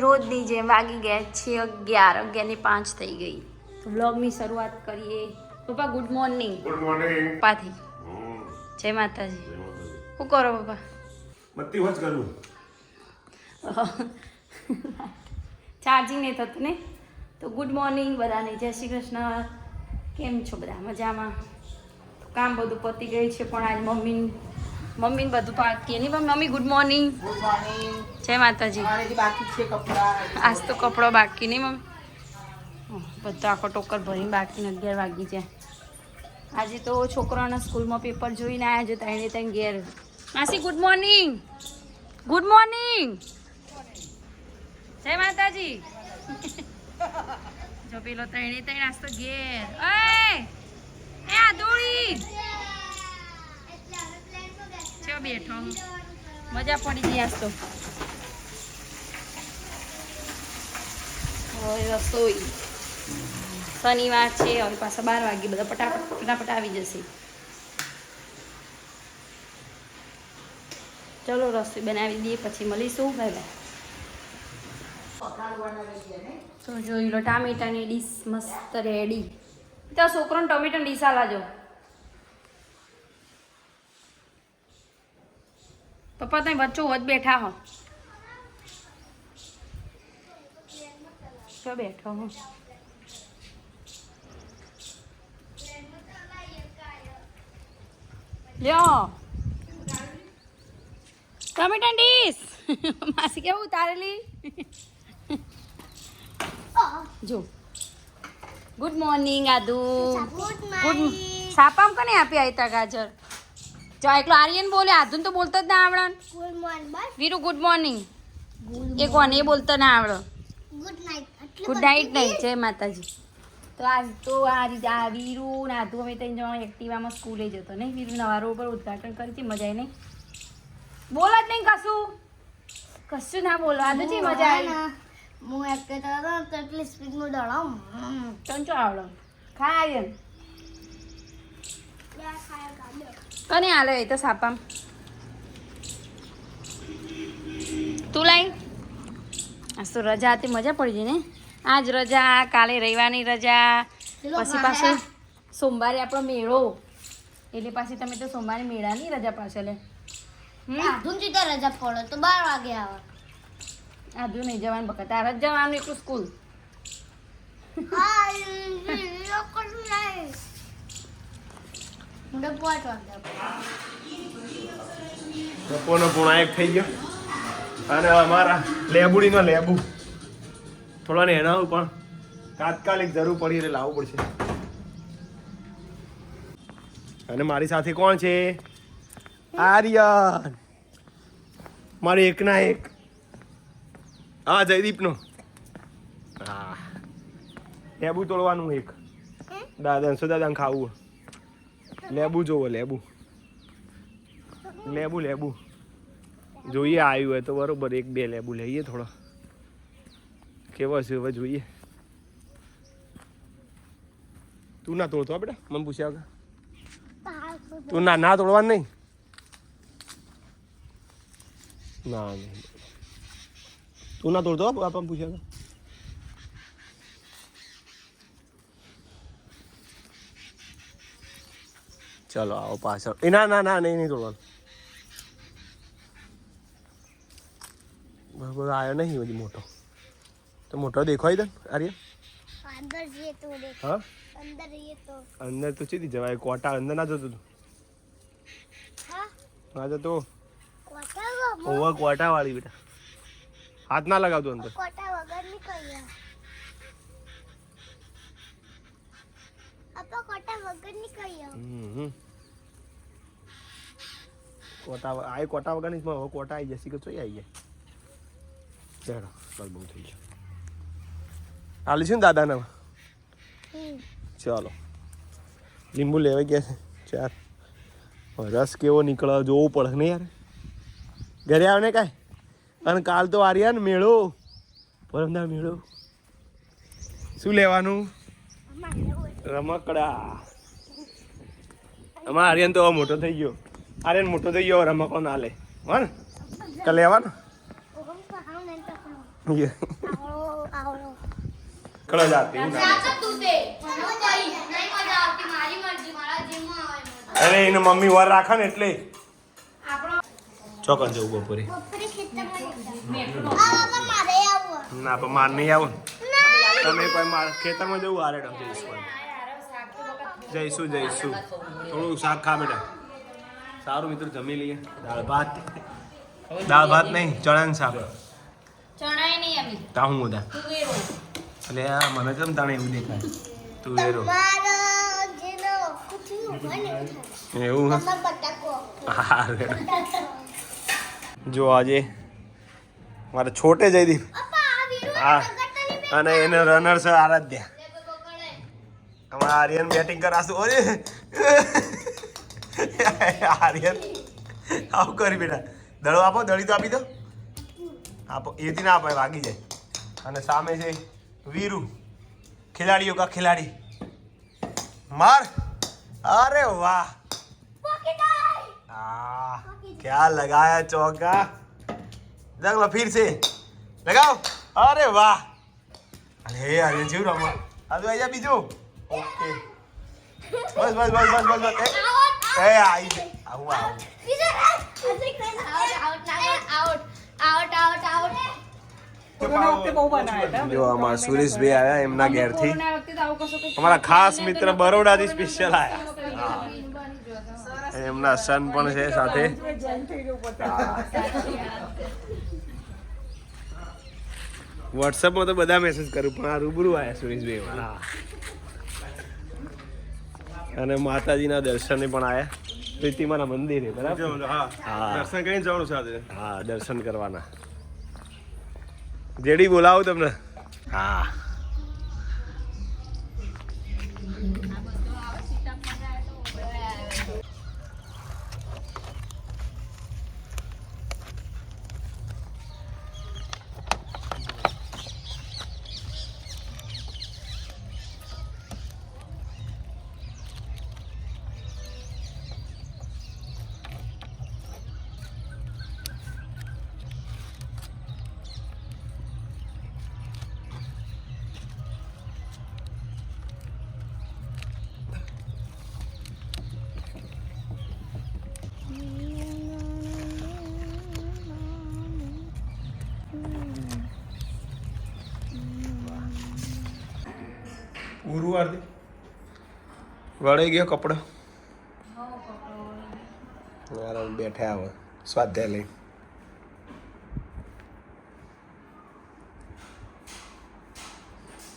રોજની જેમ વાગી ગયા છે અગિયાર અગિયારની પાંચ થઈ ગઈ. તો બ્લોગની શરૂઆત કરીએ. પપ્પા ગુડ મોર્નિંગ ગુડ મોર્નિંગ પપ્પાથી જય માતાજી. શું કરો પપ્પા? બત્તી હોજ કરું ચાર્જિંગ નહીં થતું ને? તો ગુડ મોર્નિંગ બધાને. જય શ્રી કૃષ્ણ. કેમ છો બધા? મજામાં? કામ બધું પતી ગયું છે પણ આજ મમ્મી મમ્મીને બધું પાકી નહીં પણ મમ્મી ગુડ મોર્નિંગ ગુડ મોર્નિંગ જય માતાજી. બાકી છે કપડાં. આજ તો કપડો બાકી નહીં મમ્મી. બધો આખો ટોકર ભરીને બાકી અગિયાર વાગી જાય આજે તો છોકરાઓના સ્કૂલમાં પેપર જોઈને આવ્યા છે ત્રણે ત્રણ ઘેર. માસી ગુડ મોર્નિંગ ગુડ મોર્નિંગ જય માતાજી. જો પેલો ત્રણે ત્રણ આજ તો ઘેર. એ આ આદોળી ચો બેઠો મજા પડી ગઈ આજ તો. હવે રસોઈ. શનિવાર છે, હવે પાછા બાર વાગે બધા ફટાફટ ફટાફટ આવી જશે. ચલો રસોઈ બનાવી દઈએ, પછી મળીશું. Bye bye. તો જોઈ લો, ટામેટાની ડીશ મસ્ત રેડી. ત્યાં છોકરોને ટમેટાની ડીશ આલાજો. પપ્પા તમે વચ્ચો વચ બેઠા હો. બેઠો હું. લ્યો. ટમેટા ડીશ. માસી કેવું ઉતારેલી જો. ગુડ મોર્નિંગ આદુ. ગુડ સાપામ કોને આપી આયતા ગાજર? જો એકલો આર્યન બોલે આદુન તો બોલતો જ ના આવડે. વીરુ ગુડ મોર્નિંગ એ કોને એ બોલતો ના આવડે. ગુડ નાઇટ ગુડ નહીં જય માતાજી. તો આજ તો આ રીતે આ વીરુ ને આદુ અમે ત્રણ જણા એક્ટિવામાં સ્કૂલે જતો નહીં? વીરુ નવા રોડ પર ઉદઘાટન કરી હતી મજા આવી નહીં? બોલ જ નહીં કશું. કશું ના બોલો આદુ છે મજા આવી હું એક કહેતો હતો તો એટલી સ્પીડમાં દોડાવ તને ચો આવડે? ખા આર્યન. કને આલે એ તો સાપામ તું લાઈ આજ તો રજા હતી મજા પડી ગઈ ને આજ રજા કાલે રવિવારની રજા પછી પાછું સોમવારે આપણો મેળો એટલે પાછી તમે તો સોમવારે મેળાની રજા પાછળ લે હમ આધુન સીધા રજા પડો તો બાર વાગે આવે આધુ નહીં જવાનું બકા તારે જ જવાનું એટલું સ્કૂલ હા લોકો નહીં હું તો પાંચ વાગે બપોરનો પૂણા એક થઈ ગયો. અને અમારા લેબુડીનો લેબુ. થોડા ને એના પણ તાત્કાલિક જરૂર પડી એટલે લાવવું પડશે. અને મારી સાથે કોણ છે? આર્યન. મારી એકના એક. હા જયદીપનો. હા. લેબુ તોડવાનું એક. દાદા સુ દાદાને ખાવું લેબુ જોવો, લેબુ. લેબુ લેબુ. જોઈએ આવ્યું હોય તો બરોબર, એક, બે લેબુ લઈએ થોડો. કેવો છે હવે જોઈએ. તું ના તોડતો બેટા, મને પૂછ્યા વગર. તું ના ના તોડવાનું નહીં? ના નહીં તું ના તોડતો બાપા પૂછ્યા ચલો આવો પાછળ. એ ના ના ના નહીં નહીં તોડવાનું. બરાબર આવ્યો નહીં હજી મોટો. તો મોટો દેખાય તને આર્ય? હા? અંદર તો. ચીધી જવાય કોટા અંદર ના જતો તું. ના જતો? ઓવર કોટા વાળી બેટા. હાથ ના લગાવતો અંદર. કોટા વગર નીકળ્યા. આપા કોટા વગર નીકળ્યા. હમ હમ. કોટા આ કોટા વગર નહીં હવે કોટા આવી જશે કે ચોઈ આવી જાય. ચાલો ચાલ બહુ થઈ ગયું. હાલી છે ને દાદાને. ચાલો. લીંબુ લેવા ગયા છે. ચાર. રસ કેવો નીકળ્યો જોવું પડે ને યાર. ઘરે આવે ને કાંઈ? અને કાલ તો આર્યા ને મેળો. પરમદા મેળો. શું લેવાનું? રમકડા. અમારા આર્યન તો મોટો થઈ ગયો. આર્યન મોટો થઈ ગયો રમકો ના લે હા ને? કાલ આવડો કળો જાતી અરે એને મમ્મી વર રાખે ને એટલે. ચોકન જવું બપોરે. ના, પણ માર નહીં આવો તમે કોઈ માર ખેતરમાં જવું આરે જઈશું. જઈશું જઈશું. થોડું શાક ખા બેટા. સારું મિત્રો જમી લઈએ. દાળ ભાત. દાળ ભાત નહીં ચણા શાક. ચણાય નહીં અમે તા હું બધા એટલે આ મને કેમ તાણે એવું દેખાય? તું એરો ને એવું હે? જો આજે મારે છોટે જયદીપ આ વીરુ હા. અને એને રનર છે આરાધ્યા. અમારા આર્યન બેટિંગ કરાશું અરે આર્યન. આવું કરી બેટા. દળો આપો, દળી તો આપી દો. આપો. એથી ના આપે વાગી જાય. અને સામે છે વીરુ. ખેલાડીઓ કા ખેલાડી. માર. અરે વાહ. આ, ક્યા લગાયા ચોકા? દગલો ફીર છે. લગાવ. અરે વાહ. અરે અરે, જીવ રમો આ તો આજા બીજો. ઓકે. બસ બસ બસ બસ બસ બસ. એ, એ આઈ જા. આવું આવું. જો અમારા સુરેશભાઈ આવ્યા એમના ઘેરથી. આવું અમારા ખાસ મિત્ર બરોડાથી સ્પેશિયલ આવ્યા. એમના સન પણ છે સાથે. વોટ્સઅપમાં તો બધા મેસેજ કરું પણ આ રૂબરૂ આવ્યા સુરેશભાઈ મારા. અને માતાજીના દર્શને પણ આવ્યા પ્રીતિમાના મંદિરે બરાબર? હા. દર્શન કરીને જવાનું છે હા દર્શન કરવાના. જેડી બોલાવું તમને? હા. આરતી વળી ગયો કપડો. યાર બેઠા હવે સ્વાધ્યાય લઈ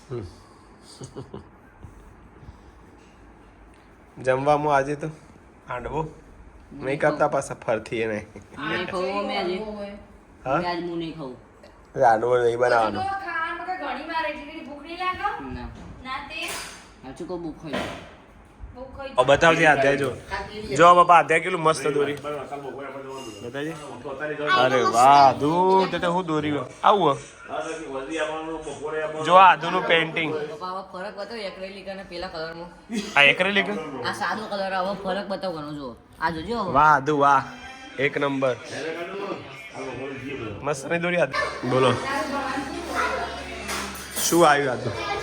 હમ. જમવામાં આજે તો હાંડવો નહીં કરતા પાછા આજે. હા? આજ નહીં ખાવું. હાંડવો નહીં બનાવવાનો તો ખાવામાં કઈ ઘણી વાર એટલી બધી ભૂખ નહીં લાગે ના ના તે સાચું કહું ભૂખ ખાઈ હોય. ઓ બતાવજે અધ્યાય જો. જો બાપા અધ્યાય કેટલું મસ્ત દોરી. બતાવજે. અરે વાહ દૂર તે હું દોરી આવું જો આ આધુનું પેઇન્ટિંગ પપ્પા ફરક બતાવો એક્રેલિક અને પેલા કલરમાં આ એક્રેલિક આ સાદો કલર હવે ફરક બતાવો ઘણો જો આ જોજો. વાહ આધુ વાહ. એક નંબર. મસ્ત નહીં દોરી આધુ બોલો. શું આવ્યું આધુ?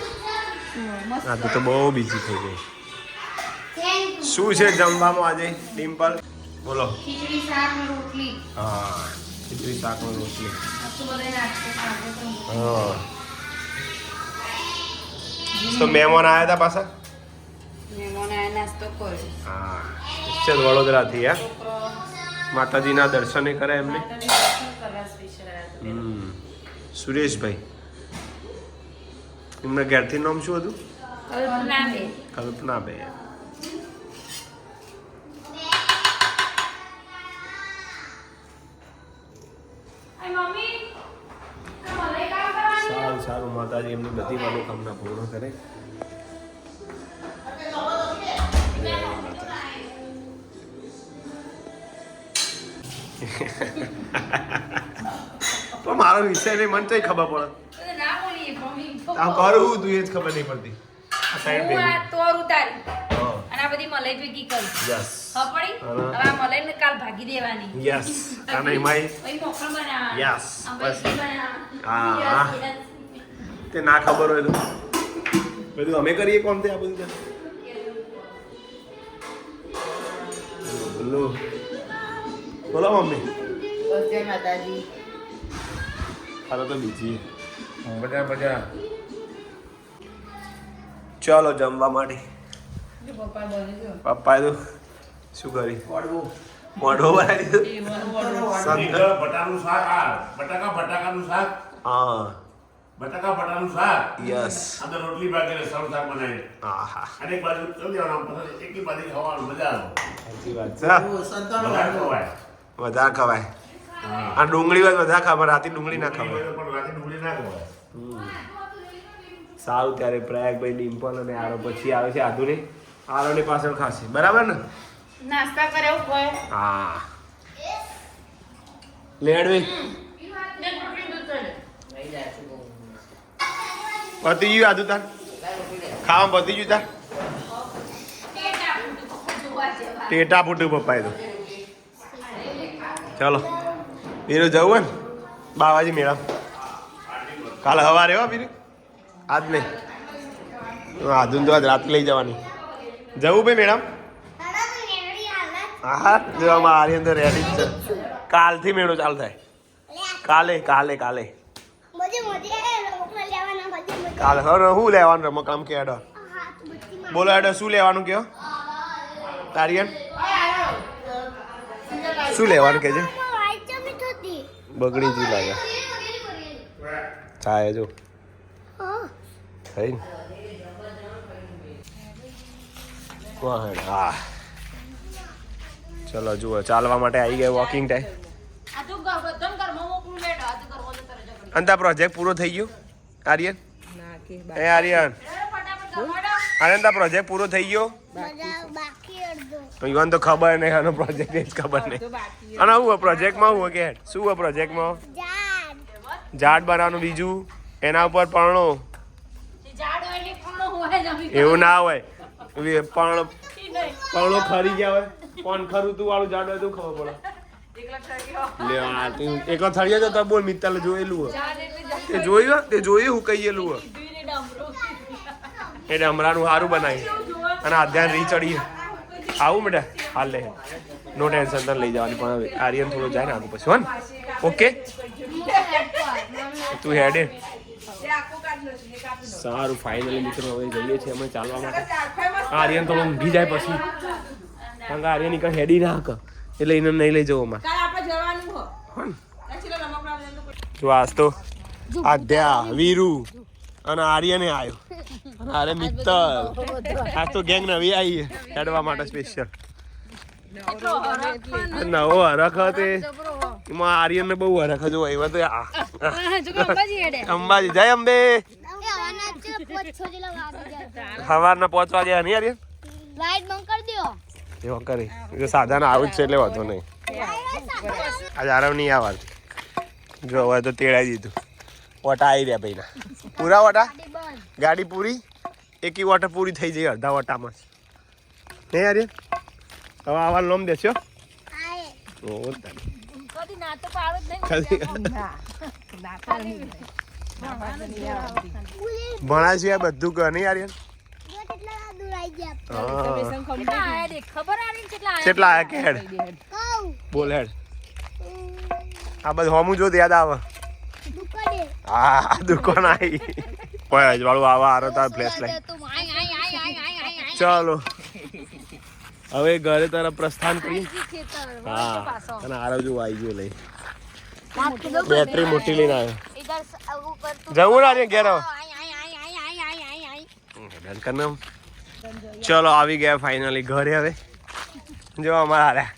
આધુ તો બહુ બીજી થઈ ગઈ. શું છે જમવામાં આજે? ડિમ્પલ? બોલો. ખીચડી શાક ને રોટલી. હા ખીચડી શાક ને રોટલી. હા. તો મહેમાન આવ્યા હતા પાછા? મહેમાને આ નાસ્તો કર્યો હા. નિશ્ચિત વડોદરાથી હા? માતાજીના દર્શને કરે એમને? આવ્યા. સુરેશભાઈ. એમના ઘેરથી નામ શું હતું? કલ્પનાબેન. કલ્પનાબેન. સારું સારું માતાજી એમની બધી મનોકામના પૂર્ણ કરે. પણ મારો વિષય નહીં મને તો ખબર પડે. આમ કરું તું એ જ ખબર નહીં પડતી. સાઈડ હું આ તોર ઉતારી. અને આ બધી મલાઈ ભેગી કરી. યસ. હા હવે આ મલાઈને કાલ ભાગી દેવાની. યસ. અને એમાંય પછી મોખણ બનાવવાનું. Yes. બસ. હા. Yes, yes. તે ના ખબર હોય તો. બધું અમે કરીએ કોણ તે આ બધું બોલો. મમ્મી. બસ જય માતાજી. હાલો તો બીજી. બધા બધા ચાલો જમવા માટે. પપ્પા તો શું કરી મોઢો બનાવી દીધો. રીંગણ શાક આ બટાકા બટાકાનું શાક. હા. બટાકા બટાનું શાક. યસ. અંદર રોટલી બાકી સરળ શાક બનાવી હા હા અને એક બાજુ ચલી આવવાનું પછી એકી બાજુ ખાવાનું મજા આવે. સાચી વાત. છે વધારે ખવાય. વધારે ખવાય. આ ડુંગળી વધારે ખાવા રાતે ડુંગળી ના ખવાય હોય પણ રાતે ડુંગળી ના ખવાય. સારું ત્યારે પ્રયાગભાઈ ડિમ્પલ અને આરો પછી આવે છે આધુનિક. આરોની પાછળ ખાશે. બરાબર ને? નાસ્તા કરે કોઈ હા. લેડવી પતી ગયું આધુ તાર? ખાવા પતી ગયું તાર? ટેટા ફૂટું પપ્પાએ તો. ચલો. બીરું જવું હોય ને? બાવાજી મેળા. કાલે સવારે હો બીરું આજ નહીં. આધુન તો રાતે લઈ જવાની. જવું ભાઈ મેડમ? હા, જો આમાં અંદર રેડી જ છે. કાલથી મેળો ચાલુ થાય. કાલે કાલે કાલે. કાલે. હવે શું લેવાનું રમકડામ કે હેડો. બોલો હેડો, શું લેવાનું કયો તારી શું લેવાનું કે છે બગડી જ લાગે. ચાય જો. થઈ ને હા ચલો જુઓ ચાલવા માટે આવી ગયા વોકિંગ ટાઈમ અંતા પ્રોજેક્ટ પૂરો થઈ ગયો આર્યન એ આર્યન આનંદા પ્રોજેક્ટ પૂરો થઈ ગયો યુવાન તો ખબર નહીં આનો પ્રોજેક્ટ જ ખબર નહીં અને હું પ્રોજેક્ટમાં હું કે શું પ્રોજેક્ટમાં ઝાડ બનાવવાનું બીજું એના ઉપર પરણો એવું ના હોય. પણ પણ ખરી ગયા હોય. કોણ ખરું તું વાળું જાડો તું ખબર પડે. લે આ તું એકવાર થળિયા જતો બોલ મિત્તલ જોયેલું હોય. તે જોયું તે જોયું હું કહીએલું હોય? એટલે હમણાંનું સારું બનાવી અને આધ્યાન રી ચડીએ. આવું બેટા? હાલ લે. નો ટેન્શન તને લઈ જવાની. પણ હવે આર્યન થોડું જાય ને આગળ પછી હો ને? ઓકે તું હેડે. સારું ફાઇનલી મિત્રો હવે જઈએ છીએ અમે ચાલવા માટે. આર્યન થોડો ઊંઘી જાય પછી. કારણ કે આર્યન નીકળ હેડી ના હક. એટલે એને નહીં લઈ જવું અમારે. જો આજ તો આધ્યા વીરુ અને આર્યને આવ્યો અને આરે મિત્તલ. આજ તો ગેંગ નવી આવી હેડવા માટે સ્પેશિયલ નવો હરખ તે એમાં આર્યન ને બહુ હરખ જો એવા તો અંબાજી. જય અંબે. વાગી સવારના પહોંચવા ગયા નહીં આર્યન લાઈટ બંધ કરી દો એવું કરી. જો સાધારણ આવું જ છે એટલે વાંધો નહીં. આજે આરામ નહીં આવવાનું. જો હવે તો તેડાઈ દીધું. વટા આવી રહ્યા ભાઈના. પૂરા વટા ગાડી પૂરી? એકી વોટર પૂરી થઈ જઈ અડધા વટામાં નહીં આર્યન હવે આવા લોમ દેશો ઓ તારી. ભણા છે બધું કહે નહીં આર્યન? કેટલા હવે ઘરે તારા પ્રસ્થાન કરી હા અને આરો જો આવી લઈ. બેટરી મોટી લઈને આવ્યો. જવું ના ઘેર ચલો આવી ગયા ફાઇનલી ઘરે હવે. જો અમારા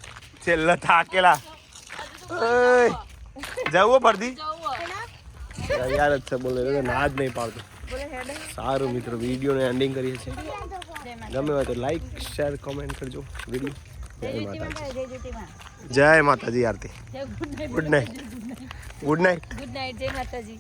છેલ્લા થાકેલા. જવું પડતી યાર જ છે બોલે ના જ નહીં પાડતો. સારું મિત્રો વિડીયોને એન્ડિંગ કરીએ છીએ. ગમે હોય તો લાઈક શેર કોમેન્ટ કરજો વીડિયો જય માતાજી. જય માતાજી આરતી. Good night good night good night જય માતાજી